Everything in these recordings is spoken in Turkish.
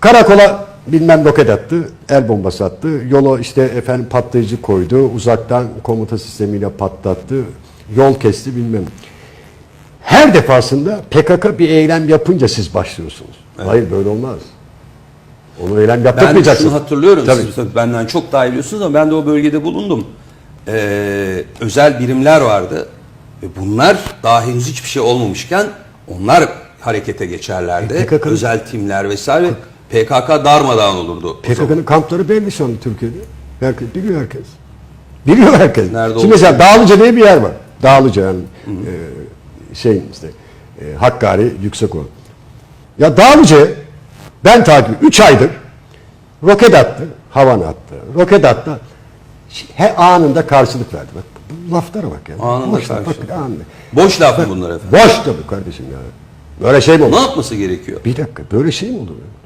Karakola bilmem roket attı, el bombası attı. Yola işte efendim patlayıcı koydu. Uzaktan komuta sistemiyle patlattı. Yol kesti bilmem. Her defasında PKK bir eylem yapınca siz başlıyorsunuz. Hayır böyle olmaz. Onu eylem Ben yaptırmayacaksınız. şunu hatırlıyorum. Tabii. Siz benden çok daha iyi biliyorsunuz ama ben de o bölgede bulundum. Ee, özel birimler vardı. Ve bunlar daha henüz hiçbir şey olmamışken onlar harekete geçerlerdi. E, özel timler vesaire. PKK darmadağın olurdu. PKK'nın kampları belli şu anda Türkiye'de. Herkes, biliyor herkes. Biliyor herkes. Nerede Şimdi mesela Dağlıca diye bir yer var. Dağlıca yani e, şey işte e, Hakkari Yüksekova. Ya Dağlıca ben takip 3 aydır roket attı, havan attı. Roket attı. He anında karşılık verdi. Bak bu laflara bak ya. Anında Boş laf, karşılık. bak, anında. Boş laf mı bunlar efendim? Boş tabii kardeşim ya. Böyle şey mi olur? Ne yapması gerekiyor? Bir dakika böyle şey mi olur? ya?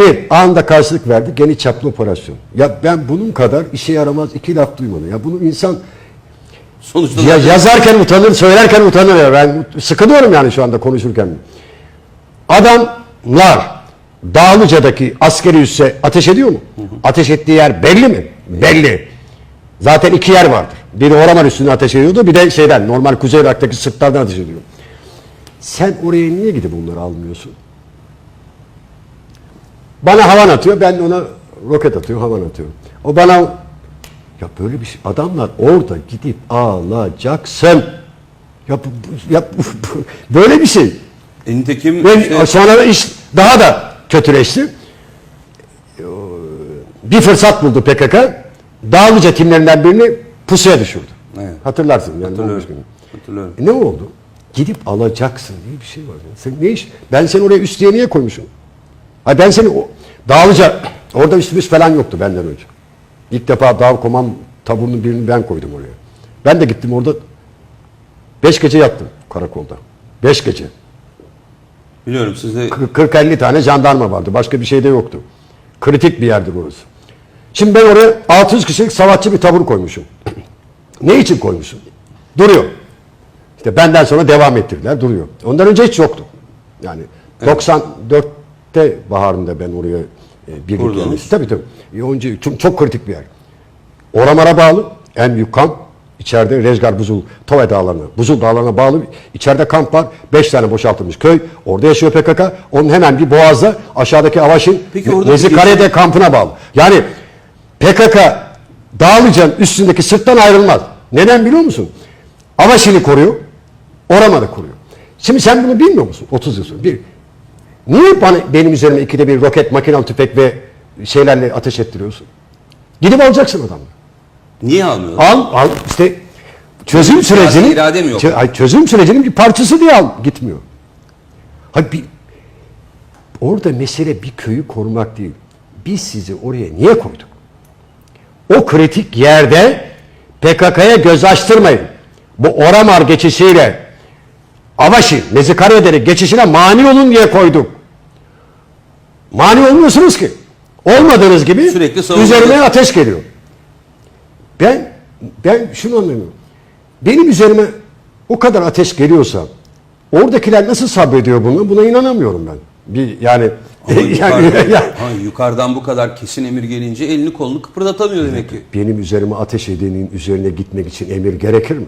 Bir, anında karşılık verdi geniş çaplı operasyon. Ya ben bunun kadar işe yaramaz iki laf duymadım. Ya bunu insan Sonuçta ya yazarken utanır, söylerken utanır ya. Ben sıkılıyorum yani şu anda konuşurken. Adamlar Dağlıca'daki askeri üsse ateş ediyor mu? Ateş ettiği yer belli mi? Belli. Zaten iki yer vardır. Biri Oraman üstüne ateş ediyordu, bir de şeyden normal Kuzey Irak'taki Sırplardan ateş ediyor. Sen oraya niye gidip bunları almıyorsun? Bana havan atıyor, ben ona roket atıyorum, havan atıyorum. O bana ya böyle bir şey, adamlar orada gidip ağlayacaksın. Ya, bu, bu- ya bu- bu- böyle bir şey. Nitekim Ve işte- sonra da iş daha da kötüleşti. Ee, Bir fırsat buldu PKK. Dağlıca timlerinden birini pusuya düşürdü. Evet. Hatırlarsın yani. Hatırlıyorum. olmuş gibi. Hatırlıyorum. E ne oldu? Gidip alacaksın diye bir şey var. ya. Sen ne iş? Ben seni oraya üst diye niye koymuşum? Ay ben seni o, Dağlıca orada üstümüz falan yoktu benden önce. İlk defa dağ komam taburunun birini ben koydum oraya. Ben de gittim orada beş gece yattım karakolda. Beş gece. Biliyorum sizde 40-50 tane jandarma vardı. Başka bir şey de yoktu. Kritik bir yerdir orası. Şimdi ben oraya 600 kişilik savaşçı bir tabur koymuşum. ne için koymuşum? Duruyor. İşte benden sonra devam ettirdiler. Duruyor. Ondan önce hiç yoktu. Yani 94'te baharında ben oraya e, birlik Kurdunuz. yerleştim. Tabii tabii. Önce, çok, çok kritik bir yer. Oramar'a bağlı en büyük kamp. İçeride Rezgar Buzul, Tove Dağları'na, Buzul Dağları'na bağlı. içeride kamp var. Beş tane boşaltılmış köy. Orada yaşıyor PKK. Onun hemen bir boğazda aşağıdaki Avaş'ın Nezikare'de bir- kampına bağlı. Yani PKK Dağlıca'nın üstündeki sırttan ayrılmaz. Neden biliyor musun? Avaşin'i koruyor. Oramar'ı koruyor. Şimdi sen bunu bilmiyor musun? 30 yıl sonra. Bir, niye bana, benim üzerime ikide bir roket, makinalı tüfek ve şeylerle ateş ettiriyorsun? Gidip alacaksın adamı. niye almıyor? Al, al işte çözüm sürecinin irade mi yok? Çözüm sürecinin bir parçası diye al gitmiyor. Hayır bir orada mesele bir köyü korumak değil. Biz sizi oraya niye koyduk? O kritik yerde PKK'ya göz açtırmayın. Bu Oramar geçişiyle Avaşi, Mezikare'deri geçişine mani olun diye koyduk. Mani olmuyorsunuz ki. Olmadığınız gibi Sürekli üzerine ateş geliyor. Ben ben şunu anlamıyorum. Benim üzerime o kadar ateş geliyorsa oradakiler nasıl sabrediyor bunu? Buna inanamıyorum ben. Bir yani Ama yani, yukarıdan, yani ha, yukarıdan bu kadar kesin emir gelince elini kolunu kıpırdatamıyor demek ki. benim üzerime ateş edenin üzerine gitmek için emir gerekir mi?